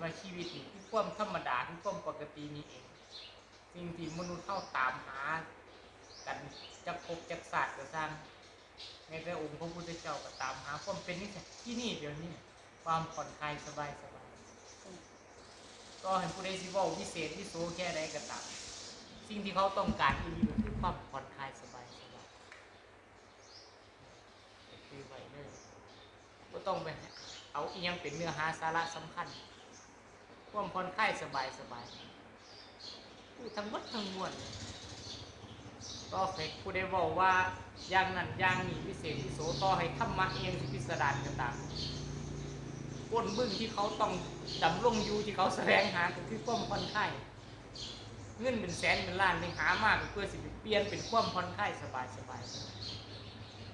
ว่าชีวิตนี่คือความธรรมดาคือความปกตินี่เอง สิ่งที่มนุษย์เข้าตามหา กันจักภพจักศาสตร์ก็สร้างในแต่องค์พระพุทธเจ้าก็ตามหา ความเป็นนี่ที่นี่เดี๋ยวนี้ ความผ่อนคลายสบายสบายก็เห็นผู้ใดสิเว่าวิเศษวิโสแค่ใดก็ตามสิ่งที่เขาต้องการอีกก็คือความผ่อนคลายสบายสบายคือไวเลยก็ต้องไปเอาอีกยังเป็นเนื้อหาสาระสำคัญ ความผ่อนคลายสบายสบายทั้งหมดทั้งมวลก็เฟกผู้ใดบอกว่าอย่างนั้นอย่างนี้วิเศษวิโสต่อให้ธรรมะเองสิพิสดารก็ตามก้นบึ้งที่เขาต้องดำรงอยู่ที่เขาแสวงหาก็คือความผ่อนคลายเงินเป็นแสนเป็นล้านไปหามากเพื่อสิเปลี่ยนเป็นความผ่อนคลายสบายสบาย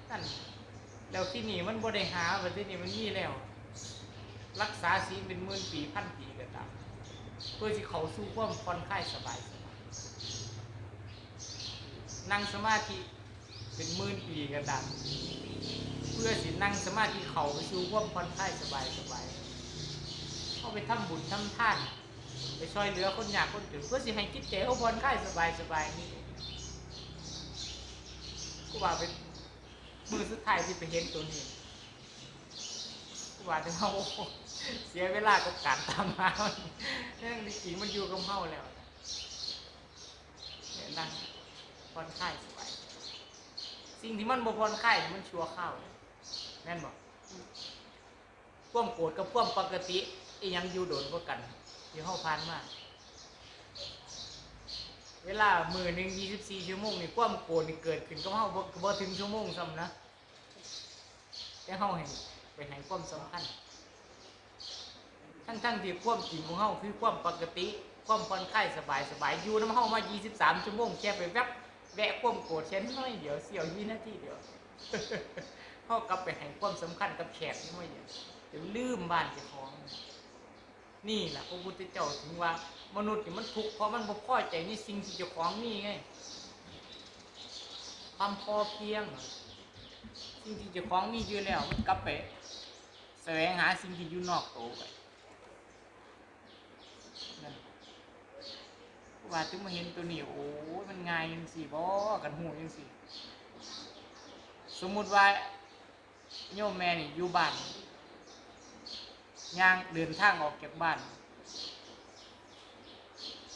นั่นแล้วที่นี่มันบ่ได้หาว่ที่นี่มันมีแล้ว รักษาศีลเป็นหมื่นปีพันปีก็ตามเพื่อที่เขาสู้ความผ่อนคลายสบายสบายนั่งสมาธิเป็นหมื่นปีก็ตามเพื่อสินั่งสมาธิเขาไปสู่ความผ่อนคลายสบายสบายเขาไปทำบุญทำท่านไปช่วยเหลือคนยากคนจนเพื่อสิให้จิตใจเขาผ่อนคลายสบายสบายนี่กูว่าเป็นมือสุดท้ายที่ไปเห็นตัวนี้กูว่าจะเอา เสียเวลากับการตามหาเรื่องจริงมันอยู่กับเฮาแล้วนะเนี่ยนั่งผ่อนคลายสบายสิ่งที่มันบ่ผ่อนคลายมันชั่วข้าวแม่นบ่วมโกรธกับควมปกติอีหยังอยู่โดนกว่ากันที่เฮาผ่านมาเวลามือหนึ่งยี่สิบสี่ชั่วโมงนี่ความโกรธนี่เกิดขึ้นก็เฮาบ่บ่ถึงชั่วโมงซ้ำนะแต่เฮาเห็นไปให้ความสำคัญ ทั้งทั้งๆที่ความจริงของเฮาคือความปกติ ความผ่อนคลายสบายสบายอยู่น้ำเฮามา 23 ชั่วโมงแค่ไปแวบแวะความโกรธแค่น้อยเดียวเสี้ยววินาทีเดียวเฮากลับไปให้ความสำคัญกับแขกน้อยเดียวจนลืมบ้านเจ้าของ นี่แหละพระพุทธเจ้าถึงว่ามนุษย์นี่มันทุกข์เพราะมันบ่พอใจในสิ่งที่เจ้าของมีไงความพอเพียงสิ่งที่เจ้าของมีอยู่แล้วมันกลับไปแสวงหาสิ่งที่อยู่นอกตัวไปนั่น ว่าถึงมาเห็นตัวนี้โอ้ยมันง่ายยังสิบ่กันหูยังสิสมมุติว่าโยมแม่นี่อยู่บ้านย่างเดินทางออกจากบ้าน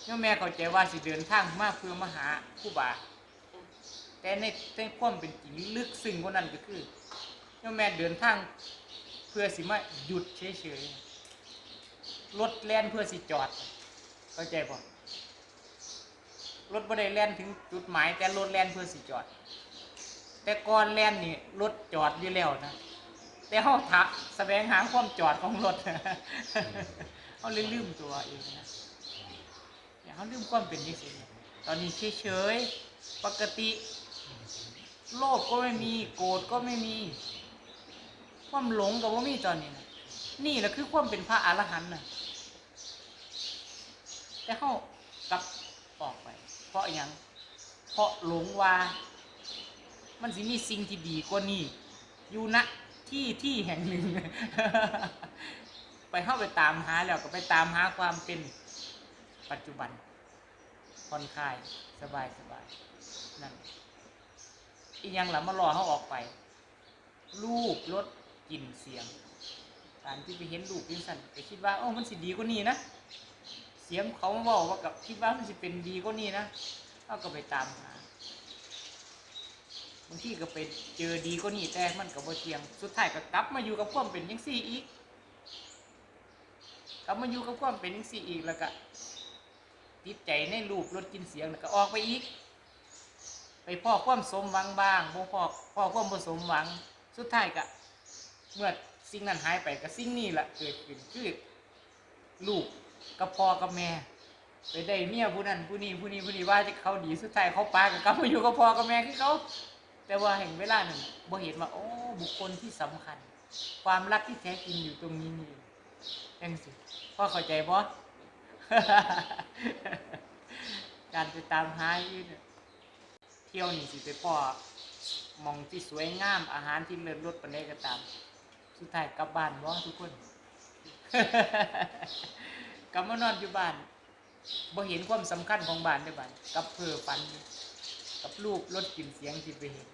ย่อแม่เข้าใจว่าสิเดินทางมาเพื่อมาหาผู้บาแต่ในในความเป็นจริงลึกซึ้งกว่านั้นก็คือย่อแม่เดินทางเพื่อสิมาหยุดเฉยๆรถแล่นเพื่อสิจอดเข้าใจป่ะ รถบ่ได้แล่นถึงจุดหมาย แต่รถแล่นเพื่อสิจอด แต่ก่อนแล่นนี่รถจอดอยู่แล้วนะแต่เขาถะแสวงหาความจอดของรถเขาเลยลืมตัวเองนะอย่าเขาลืมความเป็นจริงๆตอนนี้เฉยๆปกติ โลภก็ไม่มีโกรธก็ไม่มี ความหลงก็บ่มีตอนนี้นะนี่แหละคือความเป็นพระอรหันต์นะแต่เขากับ เพราะอย่างเพราะหลงว่า มันสิมีสิ่งที่ดีกว่านี้อยู่ณที่ที่แห่งหนึ่ง ไปเข้าไปตามหาแล้วก็ไปตามหาความเป็นปัจจุบันผ่อนคลายสบายสบายนั่นอีกอย่างหลังมารอเขาออกไป รูปรสกลิ่นเสียงการที่ไปเห็นรูปยิ่งสั่นก็คิดว่าโอ้มันสิดีกว่านี้นะ สียงเขาบอกว่ากับคิดว่ามันสิเป็นดีกว่านี้นะเขาก็ไปตามหาบางทีก็ไปเจอดีก็นี่แต่มันก็บ่เทียง สุดท้ายก็กลับมาอยู่กับความเป็นยังซี่อีกกลับมาอยู่กับความเป็นยังซี่อีกแล้วก็ติดใจในรูปรสกินเสียงแล้วก็ออกไปอีก ไปพ่อความสมหวังบ้างบ่พ่อพ่อความบ่สมหวัง สุดท้ายก็เมื่อสิ่งนั้นหายไปก็สิ่งนี้แหละเกิดขึ้นคือลูก กับพ่อกับแม่ ไปได้เมียผู้นั้นผู้นี้ผู้นี้ผู้นี้ว่าจะเขาดีสุดท้ายเขาปากับกลับมาอยู่กับพ่อกับแม่คือเขาแต่ว่าแห่งเวลาหนึ่งบ่เห็นว่าโอ้บุคคลที่สำคัญ ความรักที่แท้จริงอยู่ตรงนี้นี่ยังสิพ่อเข้าใจบ่การไปตามหาอยู่เนี่เที่ยวนี่สิไปพ่อมองที่สวยงามอาหารที่เลิศรสปานใดก็ตาม สุดท้ายกลับบ้านบ่ทุกคน กลับมานอนอยู่บ้านบ่เห็นความสำคัญของบ้านได้บ้านกับเพื่อฝัน กับรูปรถกลิ่นเสียงที่ไปเห็น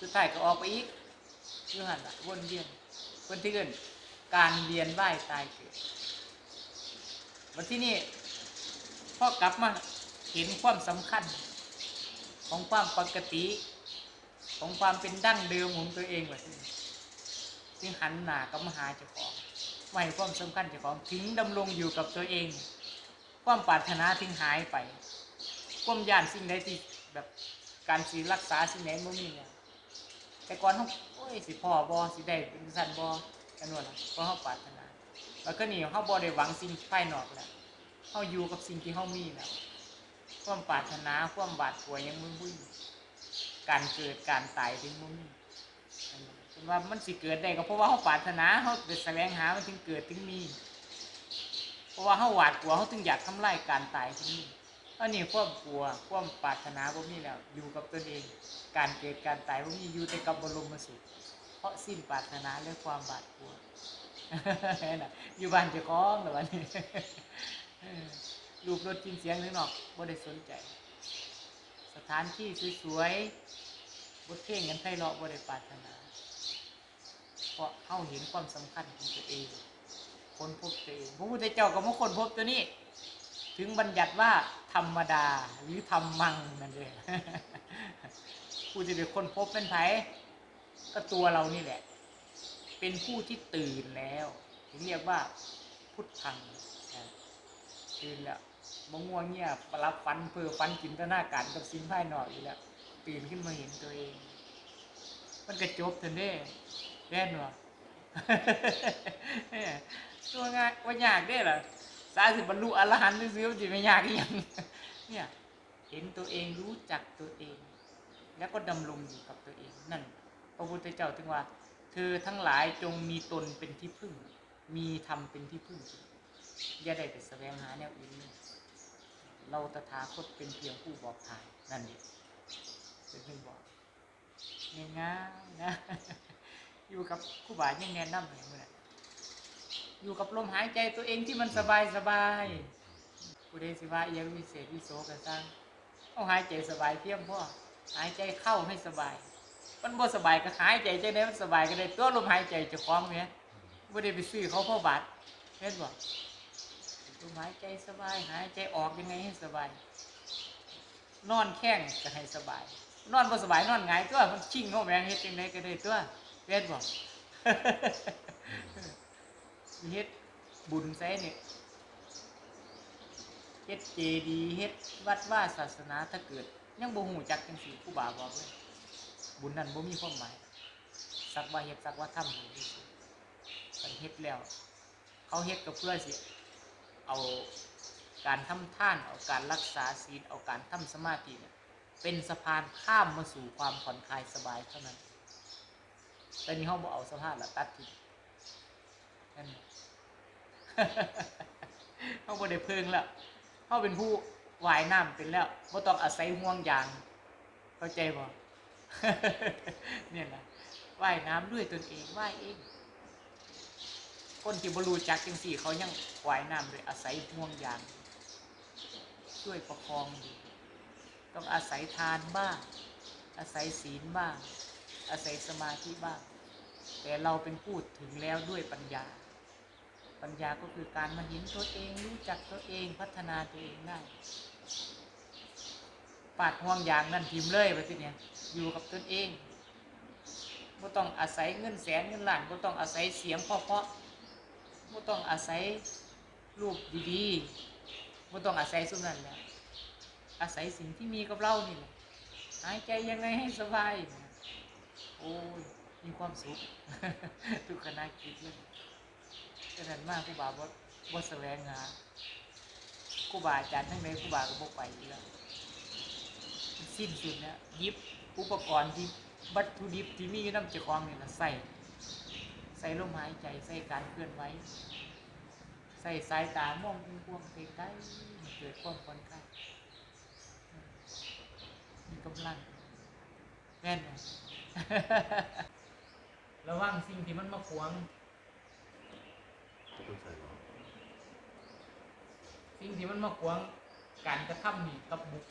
สุดท้ายก็ออกไปอีกอยู่หันละวนเวียนคนที่เกินการเวียนว่ายตายเกิดวันที่นี่พ่อกลับมาเห็นความสำคัญ ของความปกติ ของความเป็นดั้งเดิมของตัวเองว่าที่นี่จึงหันหน้ากลับมาหาเจ้าของ ไม่ความสำคัญเจ้าของถึงดำรงอยู่กับตัวเอง ความปรารถนาถึงหายไป ความย่านสิ่งใดที่แบบการสีรักษาสิ่งไหนบ่มีเนี่ยแต่ก่อนเขาโอ้ยสิพ่อบอสิได้เป็นสันบอกันว่าล่ะเพราะเขาปรารถนา แล้วก็นี่เขาบอได้หวังสิ่งภายนอกแล้วเขาอยู่กับสิ่งที่เขามีแล้วความปรารถนาความบาดป่วยยังมึงบุ้ยการเกิดการตายถึงมึงเป็น ว่ามันสิเกิดได้ก็เพราะว่าเขาปรารถนาเขาไปแสวงหามันถึงเกิดถึงมี เพราะว่าเขาหวาดกลัวเขาถึงอยากทำลายการตายที่นี่อันนี้ความกลัวความปรารถนาบ่มีแล้วอยู่กับตนเอง การเกิดการตายบ่มีอยู่แต่กับบรมสุขเพราะสิ้นปรารถนาและความบาดกลัวน่ะอยู่บ้านเจ้าของแต่วันนี้รูปรถกินเสียงนึกนอกบ่ได้สนใจ สถานที่สวยๆบทเพลงกันไพเราะบ่ได้ปรารถนา ราะเฮาเห็นความสำคัญของตัวเองคนพบตัวเองพระพุทธเจ้าก็มาคนพบตัวนี้ ถึงบัญญัติว่าธรรมดาหรือธรรมังนั่นเองผู้ที่เป็นคนพบเป็นไผก็ตัวเรานี่แหละ เป็นผู้ที่ตื่นแล้วถึงเรียกว่าพุทธังตื่นแล้วมง่วงเงียบรับฟันเพื่อฟันจินตนาการกับสิ่งภายนอกอยู่แล้วตื่นขึ้นมาเห็นตัวเอง มันกระจบทัน เด้แน่นวะตัวง่ายว่ายากเด้ล่ะสาสิบรรลุอรหันต์ซื้อจะไม่ยากอีหยังเนี่ยเห็นตัวเองรู้จักตัวเอง แล้วก็ดำรงอยู่กับตัวเองนั่นพระพุทธเจ้าถึงว่า เธอทั้งหลายจงมีตนเป็นที่พึ่ง มีธรรมเป็นที่พึ่ง อย่าได้ไปแสวงหาแนวอื่นเลยเราตถาคตเป็นเพียงผู้บอกทางนั่นเองเป็นเพียงบอกง่ายๆนะ อยู่กับครูบายังแนะนำเลยเมื่อนั้นอยู่กับลมหายใจตัวเองที่มันสบายสบายผู้ใดสิว่าอิหยังวิเศษวิโสกันสร้างเอาหายใจสบายเพียงพอหายใจเข้าให้สบาย มันบ่สบายก็หายใจใจได้มันสบายก็ได้ตัวลมหายใจเจะคล้าของเนี่ยบ่ได้ไปซื้อเขาเพราะบาทเห็นบ่ลมหายใจสบาย หายใจออกยังไงให้สบาย นอนแข้งก็ให้สบาย นอนบ่สบายนอนหงายตัวมันชิ่งเขาแมงเฮ็ดจังไดก็ได้ตัว เฮ็ดบ่มีเฮ็ดบุญไสเนี่ยเฮ็ดเจดีเฮ็ดวัดว่าศาสนาถ้าเกิด ยังบ่ฮู้จักจังซี่ครูบาบอกเลยบุญนั้นบ่มีความหมายสักว่าเฮ็ดสักว่าทำบุญซื่อๆมันเฮ็ดแล้ว เขาเฮ็ดก็เพื่อสิเอาการทำท่านเอาการรักษาศีลเอาการทำสมาธิเนี่ยเป็นสะพานข้ามมาสู่ความผ่อนคลายสบายเท่านั้น แต่นี่เฮาบ่เอาสะพานละตัดทิ้งนั่นหละเฮาบ่ได้เพิ่งแล้วเฮาเป็นผู้ว่ายน้ำเป็นแล้วบ่ต้องอาศัยห่วงยาง เข้าใจบ่เนี่ยนะว่ายน้ำด้วยตนเองว่ายเองคนที่บรูจักจังสี่เขายังว่ายน้ำโดยอาศัยห่วงยาง ช่วยประคองอยู่ต้องอาศัยทานบ้าง อาศัยศีลบ้าง อาศัยสมาธิบ้าง แต่เราเป็นผู้ถึงแล้วด้วยปัญญา ปัญญาก็คือการมาเห็นตัวเองรู้จักตัวเองพัฒนาตัวเองได้ปาดห่วงยางนั่นทิมเลยไปทีเนี่ยอยู่กับตนเองไม่ต้องอาศัยเงินแสนเงินล้านไม่ต้องอาศัยเสียงเพาะๆไม่ต้องอาศัยรูปดีๆไม่ต้องอาศัยสุนันแหละอาศัยสิ่งที่มีกับเรานี่แหละหายใจยังไงให้สบาย โอ้ย มีความสุข ทุกขณะคิดเลยฉะนั้นมากครูบาบ่บ่แสวงหาครูบาอาจารย์ทั้งใดครูบาก็บ่ไปอยู่แล้วสิ้นสุดแล้วหยิบอุปกรณ์ที่วัตถุดิบที่มีอยู่น้ำเจ้าของนี่ยนะใส่ใส่ลมหายใจใส่การเคลื่อนไหวใส่สายตามองเป็นพวงไกลๆให้เกิดความผ่อนคลายมีกำลังแม่นไหม ระวังสิ่งที่มันมาขวาง จะต้องใส่หรอสิ่งที่มันมาขวางการกระทำนี่กับบุก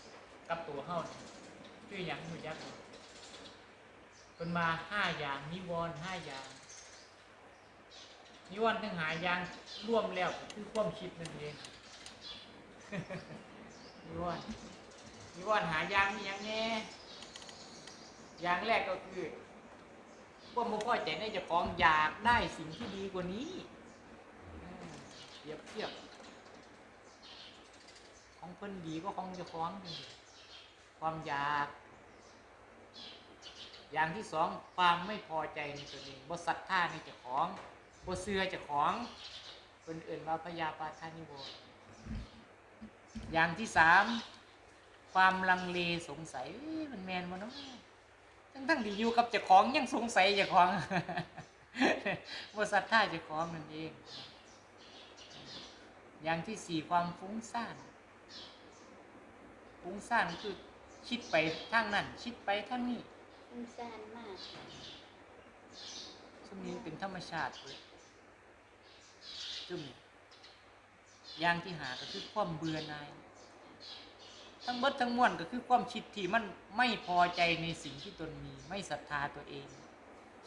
กับตัวเฮานี่คือหยังรู้จักบ่เป็นมาห้าอย่างนิวรณ์ห้าอย่าง นิวรณ์ทั้งหาอย่างร่วมแล้วก็คือความคิดนั่นเอง นิวรณ์นิวรณ์หาอย่างมีอย่างแน่อย่างแรกก็คือ วามบ่อใจในเจ้าของอยากได้สิ่งที่ดีกว่านี้เปรียบเทียบ ของเพิ่นดีก็ของเจ้าของความอยาก อย่างที่สองความไม่พอใจในตัวเองบ่ศรัทธาในเจ้าของบ่เชื่อเจ้าของเพิ่นอื่นว่าพยาปาทานิโวอย่างที่สามความลังเลสงสัยมันแมนบ่เนาะ ทั้งทั้งๆที่อยู่กับเจ้าของยังสงสัยเจ้าของบ่ศรัทธาเจ้าของนั่นเอง อย่างที่สี่ความฟุ้งซ่านฟุ้งซ่านคือคิดไปทางนั้นคิดไปทางนี้ฟุ้งซ่านมากซึ่งนี้เป็นธรรมชาติเลยซึ่งอย่างที่หาก็คือความเบื่อหน่าย ทั้งเบิดทั้งมวลก็คือความคิดที่มันไม่พอใจในสิ่งที่ตนมี ไม่ศรัทธาตัวเอง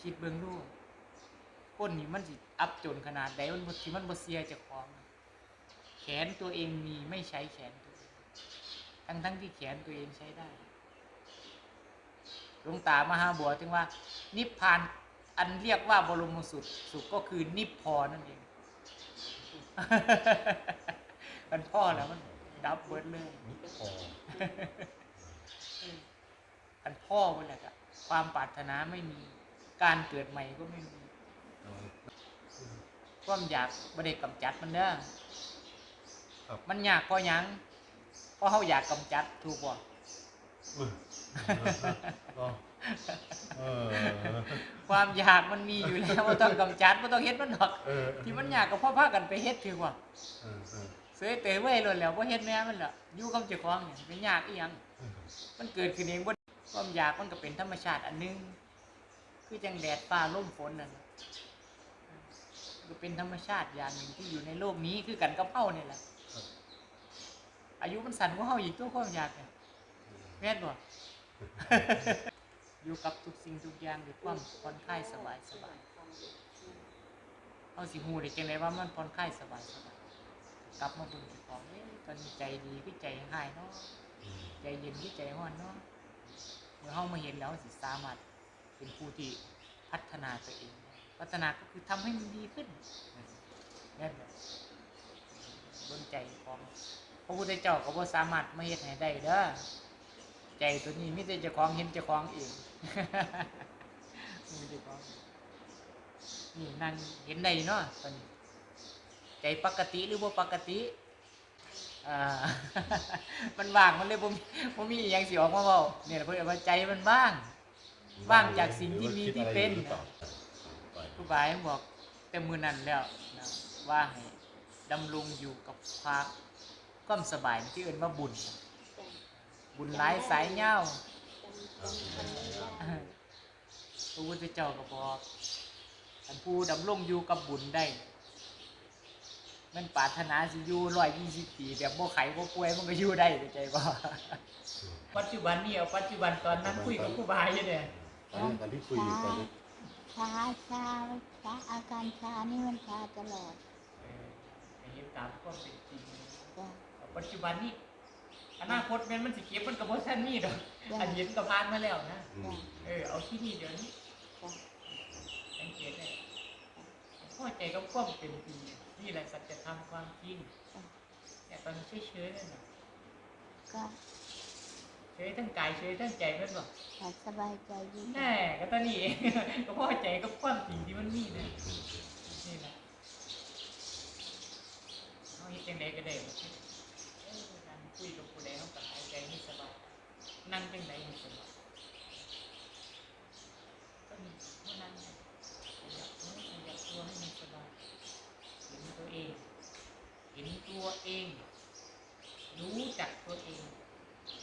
คิดเบื้องดูคนนี่มันสิอับจนขนาดใดมันบ่ที่มันบ่เสียเจ้าของแขนตัวเองมีไม่ใช้แขนตัวเองทั้งทั้งที่แขนตัวเองใช้ได้หลวงตามหาบัวถึงว่า นิพพานอันเรียกว่าบรมสุขสุขก็คือนิพพอนั่นเองมันพ่อแล้วมันดับเบิดเลย อมันพ่อมันแหละครับความปรารถนาไม่มีการเกิดใหม่ก็ไม่มีความอยากบ่ได้กำจัดมันเด้อครับ มันยากเพราะหยังเพราะเฮาอยากกำจัดถูกบ่เออก็เออความอยากมันมีอยู่แล้วบ่ต้องกำจัดบ่ต้องเฮ็ดมันหรอก เออที่มันยากก็เพราะพากันไปเฮ็ดถือว่า เออเออเส ยเตยเว้ยโลดแล้วบ่เฮ็ดแม่มันล่ะอยู่กับเจ้าของนี่เป็นยากอีหยังเออมันเกิดขึ้นเองบ่ความอยากมันก็เป็นธรรมชาติอันหนึง คือจังแดดฟ้าลมฝนนั่นน่ะก็เป็นธรรมชาติอย่างหนึ่งที่อยู่ในโลกนี้คือกันกับเฮานี่แหละครับอายุมันสั้นกว่าเฮาอีกตัวความอยากเนี่ยแม่นบ่อยู่กับทุกสิ่งทุกอย่างด้วยความผ่อนคลายสบายสบายเอาสิฮู้ได้จังไดว่ามันผ่อนคลายสบายสบาย กลับมาเบิ่งเจ้าของเอ๊ะตอนนี้ใจดีคือใจหายเนาะใจเย็นคือใจร้อนเนาะเมื่อเฮามาเห็นแล้วสิสามารถเป็นผู้ที่พัฒนาตัวเองได้พัฒนาก็คือทำให้มันดีขึ้นนั่นแหละบนใจของพระพุทธเจ้าก็บ่สามารถมาเฮ็ดให้ได้เด้อใจตัวนี้มีแต่เจ้าของเห็นเจ้าของเองมีเจ้าของนี่นั่งเห็นได้เนาะตอนนี้ ใจปกติหรือบ่ปกติอ่ามันว่างมันเลยผมผมมีอหย่างสิออกมาเว้าเนี่ยเพิ่นเอาว่าใจมันว่าง ว่างจากสิ่งที่มีที่เป็นหรือปล่าไปครูบาให้บอกแต่มือนั้นแล้วนะว่าให้ดำรงอยู่กับความความสบายที่เอิ้นว่าบุญจ้ะบุญหลายสายเหย้าจำจำคำนี้ได้พระพุทธเจ้าก็บอกอันผู้ดำรงอยู่กับบุญได้ มันปรารถนาสิอยู่ร้อยยี่สิบปีแบบบ่ไข้บ่ป่วยมันก็อยู่ได้เข้าใจบ่ปัจจุบันนี่เอาปัจจุบันตอนนั้นคุยกับครูบาอยู่เนี่ยตอนนี้ตอนที่คุยอยู่ตอนนี้ชาชาชาอาการชานี่มันชาตลอดเออให้เห็นตามความเป็นจริงจ้ะปัจจุบันนี้อนาคตแม่นมันสิเก็บมันก็บ่ทันมีดอกจ้ะอันเห็นก็ผ่านมาแล้วนะอืมเออเอาที่นี่เดี๋ยวนี้จ้ะสังเกตได้พอใจกับความเป็นจริง นี่แหละสัจธรรมความจริงจ้ะแต่ตอนนี้เฉยๆนั่นน่ะก็เฉยทั้งกายเฉยทั้งใจแม่นบ่อยากสบายใจดีแน่ก็ตอนนี้เองก็พอใจกับความจริงที่มันมีนะนี่แหละเอาเฮ็ดจังไดก็ได้บ่เออนั่งคุยกับผู้ใดเฮาก็หายใจให้สบายนั่งจังไดให้สบายก็นี่เท่านั้นนะขยับเนื้อขยับตัวให้มันสบายเห็นตัวเอง เห็นตัวเอง รู้จักตัวเอง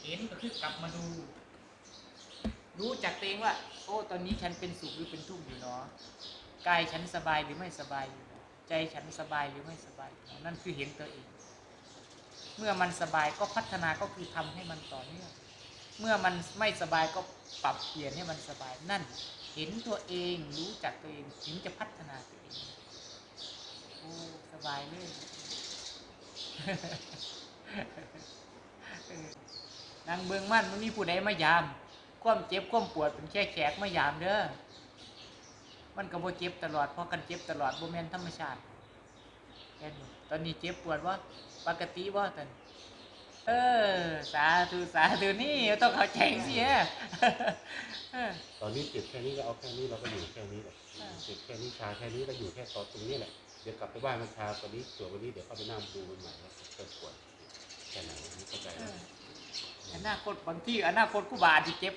เห็นก็คือกลับมาดู รู้จักตัวเองว่า โอ้ตอนนี้ฉันเป็นสุขหรือเป็นทุกข์อยู่เนาะกายฉันสบายหรือไม่สบายอยู่ใจฉันสบายหรือไม่สบายนั่นคือเห็นตัวเอง เมื่อมันสบายก็พัฒนาก็คือทำให้มันต่อเนื่องเมื่อมันไม่สบายก็ปรับเปลี่ยนให้มันสบายนั่น เห็นตัวเองรู้จักตัวเองถึงจะพัฒนาตัวเองโอ้สบายเลยนางเบืองมั่นมันมีผู้ใดมายาม ความเจ็บความปวดเป็นแค่แขกมายามเด้อ มันก็บ่เจ็บตลอดเพราะกันเจ็บตลอดบ่แม่นธรรมชาติแค่นี้ตอนนี้เจ็บปวดว่าปกติบ่ตอนเออ สาธุสาธุนี่ต้องเข้าใจสิฮะเออตอนนี้เจ็บแค่นี้ก็เอาแค่นี้เราก็อยู่แค่นี้แหละอ่าเจ็บแค่นี้ชาแค่นี้ก็อยู่แค่ตอนตรงนี้แหละเดี๋ยวกลับไปบ้านมันชาตอนนี้ส่วนวันนี้เดี๋ยวเข้าไปนั่งดูมันใหม่ว่าเกิดปวดแค่ไหนนี่เข้าใจเอไหมออนาคตบางที่อนาคตกูบาอาจสิเจ็บ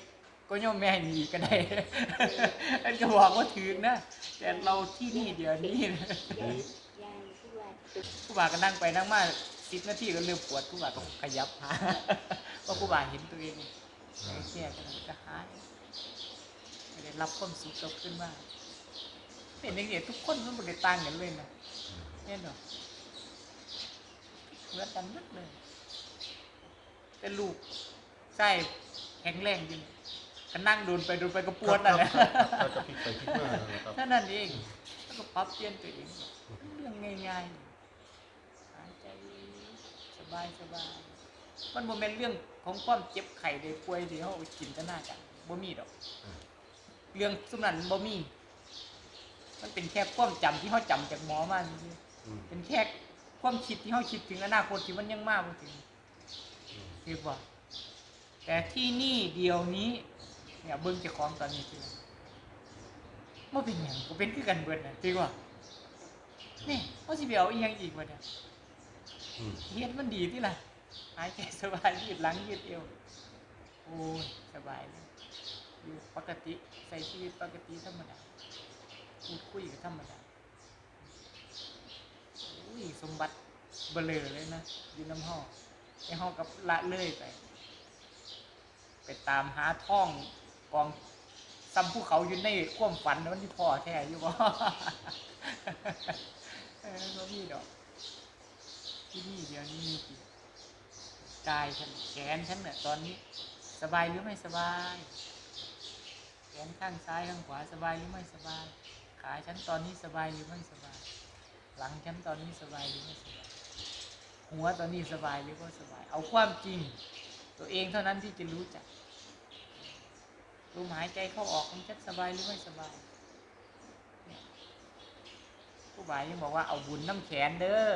ก็ย่อมแม่หนีก็ได้อันก็บอกว่าถึงนะ แต่เราที่นี่เดี๋ยวนี้นะทีนี้ยาดว่าตึกกูบาก็นั่งไปนั่งมาสิบนาทีก็เริ่มปวดกูบาก็ขยับหาเพราะกูบาเห็นตัวเองไอ้แค่กันก็หายไม่ได้รับความสุขกลับขึ้นมาเป็นอย่างเงี้ทุกคนมันไม่ได้ต่างกันเลยนะเนี่ยเนเหมือนกันหมดเลยแต่ลูกไส้แข็งแรงจริง ก็นั่งโดนไปโดนไปก็ปวดนั่นแหละก็จะพลิกไปพลิกมานะครับเท่านั้นเองแล้วก็ปรับเปลี่ยนตัวเองเรื่องง่ายๆหายใจสบายสบายมันบ่แม่นเรื่องของความเจ็บไข้ได้ป่วยที่เฮาจินตนาการบ่มีดอก เรื่องสุนั้นบ่มี มันเป็นแค่ความจำที่เฮาจำจากหมอมาซื่ออืมๆเป็นแค่ความคิดที่เฮาคิดถึงอนาคตที่มันยังมาบ่ถึงอืมคือว่าแต่ที่นี่เดียวนี้ เนี่ยเบิ่งเจ้าของตอนนี้คือบ่เป็นหยังก็เป็นคือกันเบิดน่ะจริงว่านี่เฮาสิไปเอาอีหยังอีกวะเนี่ยอืมเฮ็ดมันดีที่ล่ะหายใจสบายยืดหลังยืดเอวโอ้ยสบายเลยอยู่ปกติใส่ชีวิตปกติธรรมดาพูดคุยกับธรรมดาอุ้ยสมบัติเบลอเลยนะอยู่น้ำห้องไอ้ห้องกับละเลยไป ไปตามหาท่อง กองซ้ำภูเขาอยู่ในควมฝันนะมันที่พ่อแท้อยู่บ่เออบ่มีดอก ที่นี่เดี๋ยวนี้มีกี่กายฉันแขนฉันเนี่ยตอนนี้ สบายหรือไม่สบายแขนข้างซ้ายข้างขวาสบายหรือไม่สบาย ขาฉันตอนนี้สบายหรือไม่สบาย หลังฉันตอนนี้สบายหรือไม่สบายหัวตอนนี้สบายหรือไม่สบาย เอาความจริง ตัวเองเท่านั้นที่จะรู้จัก ลมหายใจเข้าออกของฉันสบายหรือไม่สบายผู้บ่ายยังบอกว่าเอาบุญน้ำแขนเด้อ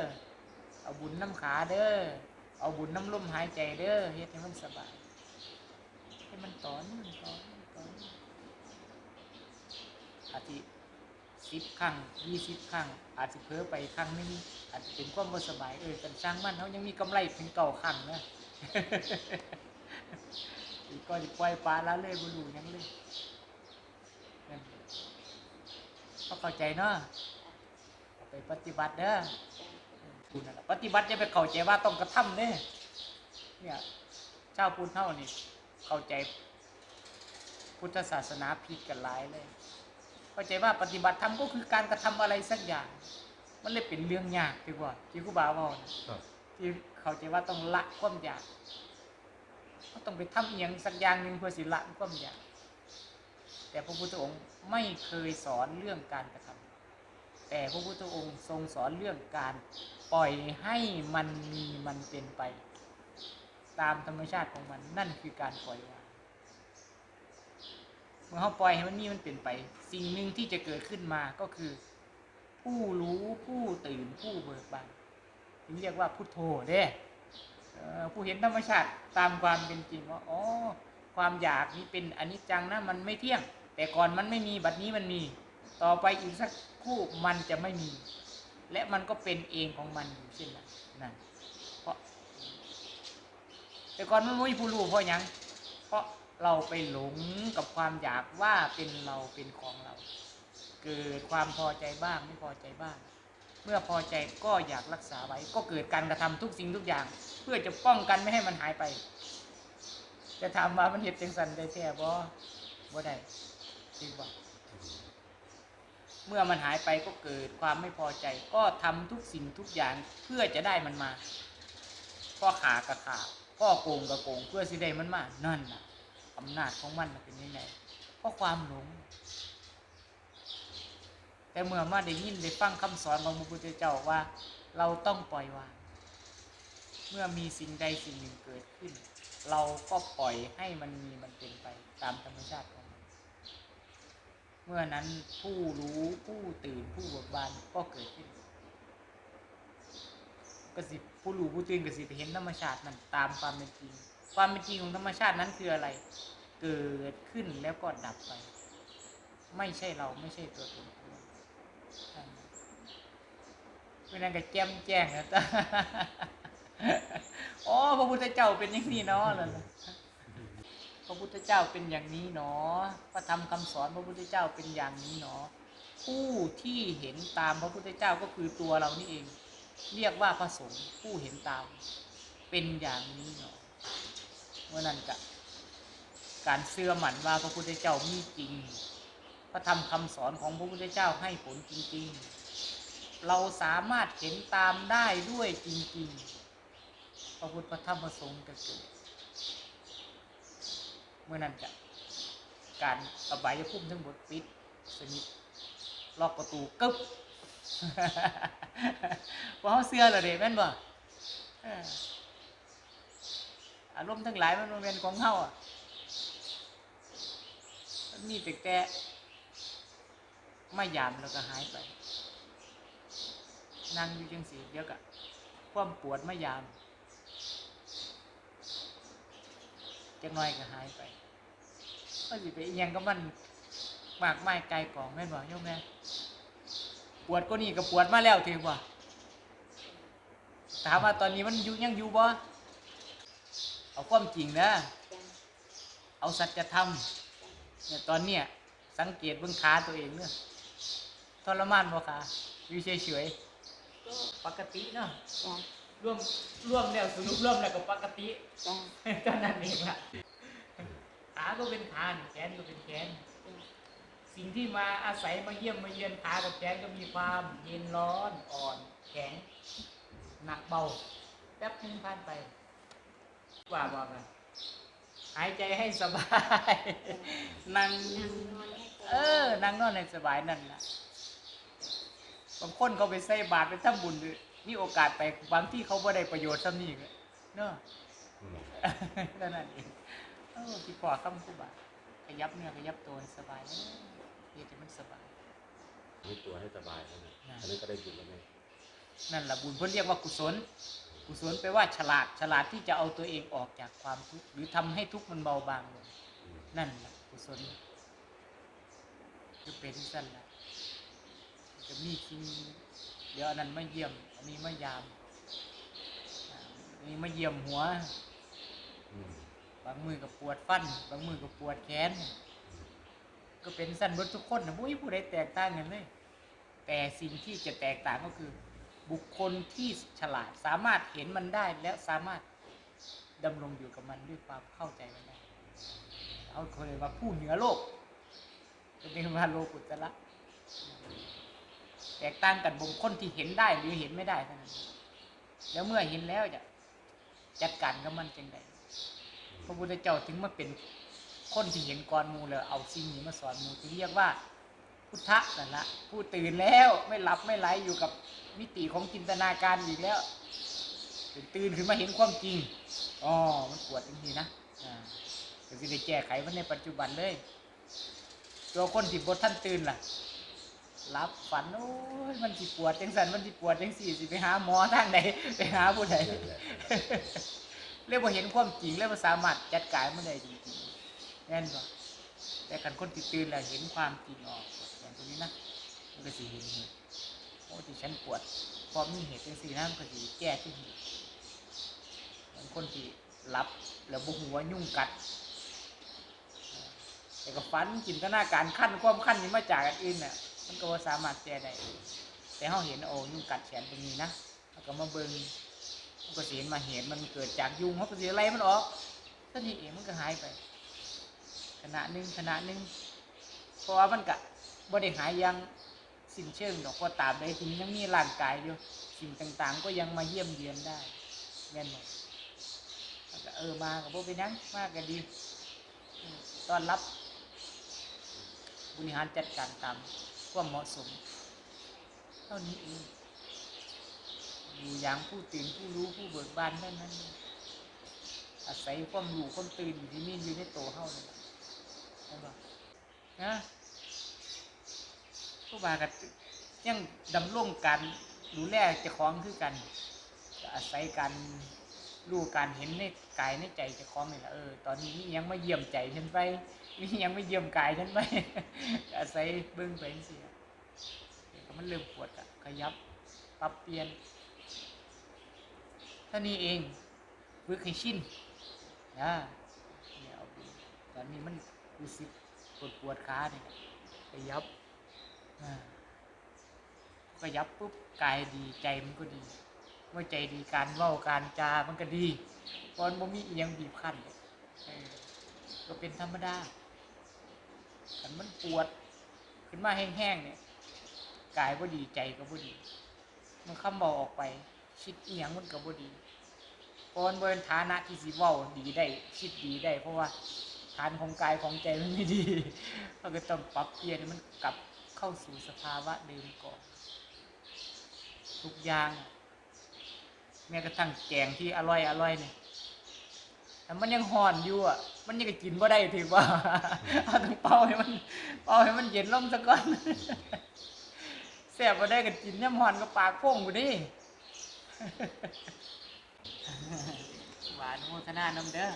เอาบุญน้ำขาเด้อ เอาบุญน้ำลมหายใจเด้อเฮ็ดให้มันสบาย ให้มันต่อนื่องต่อนื่องต่อนอาทิสิบครั้งยี่สิบครั้ง อาจจะเพ้อไปครั้งนึงอาจจะเป็นความบ่สบายเออกันสร้างมันเขายังมีกำไรถึงเก่าครั้งนะ กก็จะปล่อยปลาละเลยบ่รู้หยังเลยนั่นเขาเข้าใจเนาะเอาไปปฏิบัติเด้อคุณนั่นล่ะปฏิบัติจะไปเข้าใจว่าต้องกระทำเนี่ยเนี่ยเจ้าพุทธเท่านี่เข้าใจ พุทธศาสนาผิดกันหลายเลย เข้าใจว่าปฏิบัติธรรมก็คือการกระทำอะไรสักอย่าง มันเลยเป็นเรื่องยากดีกว่าที่ครูบาบอกนะครับที่เข้าใจว่าต้องละความอยาก เขาต้องไปทำเอหย่างสักอย่างหนึ่งเพื่อสิละความอยากแต่พระพุทธองค์ไม่เคยสอนเรื่องการกระทำแต่พระพุทธองค์ทรงสอนเรื่องการปล่อยให้มันมีมันเป็นไป ตามธรรมชาติของมันนั่นคือการปล่อยวางเมื่อเขาปล่อยให้มันมีมันเป็นไป สิ่งหนึ่งที่จะเกิดขึ้นมาก็คือ ผู้รู้ผู้ตื่นผู้เบิกบานถึงเรียกว่าพุทโธเด้ ผู้เห็นธรรมชาติตามความเป็นจริงว่าอ๋อความอยากนี้เป็นอนิจจังนะมันไม่เที่ยง แต่ก่อนมันไม่มีบัดนี้มันมี ต่อไปอีกสักคู่มันจะไม่มี และมันก็เป็นเองของมันอยู่เช่นนั้นนั่นเพราะ แต่ก่อนมันไม่มีผู้รู้เพราะยังเพราะเราไปหลงกับความอยากว่าเป็นเราเป็นของเรา เกิดความพอใจบ้างไม่พอใจบ้าง มื่อพอใจก็อยากรักษาไว้ ก็เกิดการกระทำทุกสิ่งทุกอย่าง เพื่อจะป้องกันไม่ให้มันหายไป จะถามว่ามันเหตุจังสันได้แท้บ่บ่ได้จริงบ่เมื่อมันหายไปก็เกิดความไม่พอใจ ก็ทำทุกสิ่งทุกอย่างเพื่อจะได้มันมาพ่อขากระขาพ่อโกงกระโกงเพื่อสิได้มันมานั่นน่ะอำนาจของมันเป็นยังไงเพราะความหลง แต่เมื่อมาได้ยินได้ฟังคำสอนของพระพุทธเจ้าว่า เราต้องปล่อยวาง เมื่อมีสิ่งใดสิ่งหนึ่งเกิดขึ้น เราก็ปล่อยให้มันมีมันเป็นไปตามธรรมชาติของมัน เมื่อนั้นผู้รู้ผู้ตื่นผู้เบิกบานก็เกิดขึ้นก็สิผู้รู้ผู้ตื่นก็สิไปเห็นธรรมชาตินั้นตามความเป็นจริง ความเป็นจริงของธรรมชาตินั้นคืออะไร เกิดขึ้นแล้วก็ดับไป ไม่ใช่เราไม่ใช่ตัวตนของ เราเพรานั้นก็แจ่มแจ้งนะจ๊ะอ๋อพระพุทธเจ้าเป็นอย่างนี้เนาะล่ะล่ะพระพุทธเจ้าเป็นอย่างนี้เนาะพระธรรมคำสอนพระพุทธเจ้าเป็นอย่างนี้เนาะผู้ที่เห็นตามพระพุทธเจ้าก็คือตัวเรานี่เอง เรียกว่าพระสงฆ์ผู้เห็นตาม เป็นอย่างนี้เนาะเมื่อนั้นกะการเสื่อหมันว่าพระพุทธเจ้ามีจริงพระธรรมคำสอนของพระพุทธเจ้าให้ผลจริงๆ เราสามารถเห็นตามได้ด้วยจริงๆพระพุทธพระธรรมพระสงฆ์ก็เกิดเมื่อนั้นกะการอบายภูมิทั้งหมดปิดสนิทล็อกประตูกึ๊บว่าเขาเสื้อเหรอเด็แม่นบ่ออารมณ์ทั้งหลายมันบ่แนของเฮาอะมันมีแต่แต่ไม่ยามแล้วก็หายไป นั่งอยู่จังสีเดี๋ยวกะความปวดไม่ยามจังน้อยก็หายไปก็สิไปอิหยังก็มันมากไม้ไกลก่องแม่นบ่โยมแม่ปวดก็นี่ก็ปวดมาแล้วถือบ่ถามว่าตอนนี้มันอยู่ยังอยู่บ่เอาความจริงนะเอาสัจธรรมเนี่ยตอนเนี้ยสังเกตเบื้องขาตัวเองเนี่ยทรมานบ่ขาอยู่เฉยๆ ปกติเนาะจ้ะร่วมร่วมแล้วสรุปร่วมแล้วก็ปกติ จ้ะเท่านั้นเองล่ะขาก็เป็นขาแขนก็เป็นแขนจ้ะสิ่งที่มาอาศัยมาเยี่ยมมาเยือนขากับแขนก็มีความเย็นร้อนอ่อน แข็ง หนักเบาแป๊บนึงผ่านไป ว่าบอกกันหายใจให้สบาย นั่ง นั่งนอนให้สบาย เออนั่งนอนในสบายนั่นแหละ บางคนเขาไปใส่บาตรไปทำบุญด้วยมีโอกาสไปบางที่เขาบ่ได้ประโยชน์ซ้ำนี่ก็เนาะอืมนั่นนั่นเองเออที่พอคำคู่บาขยับเนื้อขยับตัวให้สบายเออเฮ็ดให้มันสบายให้ตัวให้สบายแล้วนะนะอันนี้ก็ได้บุญแล้วไงนั่นแหละบุญเพิ่นเรียกว่ากุศล กุศลแปลว่าฉลาด ฉลาดที่จะเอาตัวเองออกจากความทุกข์หรือทำให้ทุกข์มันเบาบางลงอืมนั่นแหละกุศลคือเป็นสั้นละ จะมีสิ่งเดี๋ยวอันนั้นมาเยี่ยม อันนี้มายามอันนี้มาเยี่ยมหัว บางมือก็ปวดฟัน บางมือก็ปวดแขน ก็เป็นสั้นบดทุกคนนะผู้ผู้ใดแตกต่างกันเลย แต่สิ่งที่จะแตกต่างก็คือ บุคคลที่ฉลาดสามารถเห็นมันได้และสามารถดำรงอยู่กับมันด้วยความเข้าใจมันได้เอาเคยว่าผู้เหนือโลกเป็นว่าโลกุตละ แตกต่างกันบุคคลที่เห็นได้หรือเห็นไม่ได้เท่านั้นแล้วเมื่อเห็นแล้วจะจัดการกับมันจังไดพระพุทธเจ้าถึงมาเป็นคนที่เห็นก่อนมูแล้วเอาสิ่งนี้มาสอนมูที่เรียกว่าพุทธะนั่นละผู้ตื่นแล้วไม่หลับไม่ไหลอยู่กับมิติของจินตนาการอีกแล้วตื่นขึ้นมาเห็นความจริงอ๋อมันปวดจริงๆนะอ่าก็สิได้แก้ไขมันในปัจจุบันเลย ตัวคนที่บทท่านตื่นล่ะ รับฝันโอ้ยมันสิปวดจังสันมันสิปวดจังสี่สิไปหาหมอทางไหนไปหาผู้ใดเรียกว่าเห็นความจริงแล้วมันสามารถจัดการมันได้จริงๆแน่นบ่แต่กันคนที่ตื่นแล้วเห็นความจริงออกอย่างตรงนี้นะมันก็สิเห็นโอ้ที่ฉันปวดเพราะมีเหตุจังสี่นะมันก็สิแก้ที่เหตุบางคนที่รับแล้วบุหัวยุ่งกัดแต่ก็ฝันจินตนาการขั้นความขั้นนี้มาจากอันอื่นน่ะ มันก็ว่าสามารถแก้ได้แต่เขาเห็นโอ้ยุ่งกัดแขนตรงนี้นะเขาก็มาเบิ่งมันก็สิเห็นมาเห็นมันเกิดจากยุงเขาก็สิไล่มันออกท่านี้เองมันก็หายไป ขณะหนึ่งขณะหนึ่งเพราะว่ามันก็บ่ได้หายยังสิ้นเชิงดอกก็ตามใดที่ยังมีร่างกายอยู่สิ่งต่างๆ ก็ยังมาเยี่ยมเยียนได้แม่นบ่แล้วก็เออมากับพวกเป็นหยังมากก็ดีต้อนรับ บริหารจัดการตาม ความเหมาะสม เท่านี้เองอยู่อย่างผู้ตื่นผู้รู้ผู้เบิกบานเท่านั้น อาศัยความรู้ความตื่นอยู่ที่นี่อยู่ในโตวเฮาเลยใช่ปะนะผู้บากับยังดำร่งการดูแลเจ้าของคือกันอาศัยการรู้การเห็นในกายในใจเจ้าของนี่แหละเออตอนนี้ยังมาเยี่ยมใจฉันไป มียังไมาเยี่ยมกายฉันไปก็อาศัยเบิ่งไปเสียมันเริ่มปวดอะขยับปรับเปลี่ยนท่านี้เองฝึกให้ชินนะเนี่ยเอาดูตอนนี้มันรู้สึกปวดปวดขาเนี่ยขยับขยับปุ๊บกายดีใจมันก็ดีเมื่อใจดีการเว้าการจามันก็ดีเพราะมันบ่มีเอียงบีบคั้นก็เป็นธรรมดา แต่มันปวด ขึ้นมาแห้งๆเนี่ยกายก็ดีใจก็บ่ดี มันคำบอกออกไป คิดเอียงมันก็บ่ดีเพราะมันบนฐานะที่สิเว้าดีได้ คิดดีได้ เพราะว่าฐานของกายของใจมันไม่ดีเราก็ต้องปรับเปลี่ยนมันกลับเข้าสู่สภาวะเดิมก่อนทุกอย่างแม้กระทั่งแกงที่อร่อยอร่อยเนี่ยแต่มันยังห่อนอยู่อะ มันยังกินบ่ได้ถือว่าเอาต้องเป่าให้มัน เป่าให้มันเย็นลงซะก่อนแสบบ่ได้ก็กินน้ำห่อนก็ปากโป่งกูนี่หวานโมทนาน้ำเด้อ